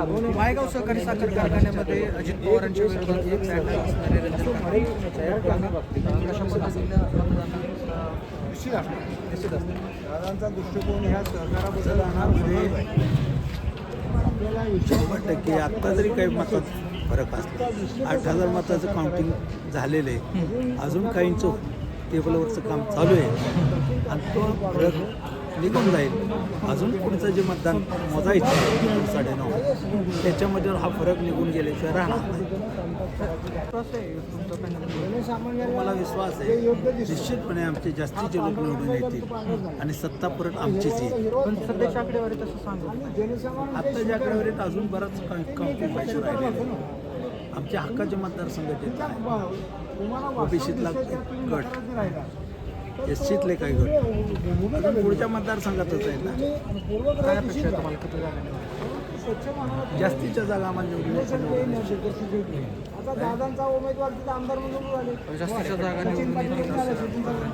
मायगाव सहकारी साखर कारखान्यामध्ये अजित पवारांच्या विरोधात एक बॅनर असणारे रंजन काळे. कशा पद्धतीनं मतदानाचा निश्चित असणार निश्चित असणार दादांचा दृष्टिकोन ह्या सहकाराबद्दल आपल्याला शंभर टक्के आत्ता जरी काही मतात फरक असला आठ हजार मताचं काउंटिंग झालेलं आहे. अजून काहींचं टेबलवरचं काम चालू आहे. आणि तो फरक निघून जाईल. अजून पुढचं जे मतदान मोजायचं आहे साडेनऊ. त्याच्यामध्ये हा फरक निघून गेल्याशिवाय राहणार नाही. आहे मला विश्वास आहे. निश्चितपणे आमचे जास्तीचे लोक निवडून येतील आणि सत्ता परत आमचीच येईल. पण सध्याची आकडेवारी तसं सांगत नाही. आत्ताच्या आकडेवारीत अजून बराच राहिलेलं आहे. आमच्या हक्काचे मतदारसंघाचे ओबीसीतला गट. एस सीतले काही अजून पुढच्या मतदारसंघातच आहे ना? काय अपेक्षा आहे तुम्हाला? किती जागा निवडून? जास्तीच्या जागा आम्हाला निवडून यायच्या. आता दादांचा उमेदवार तिथं आमदार म्हणून झाले जास्तीच्या जागा निवडून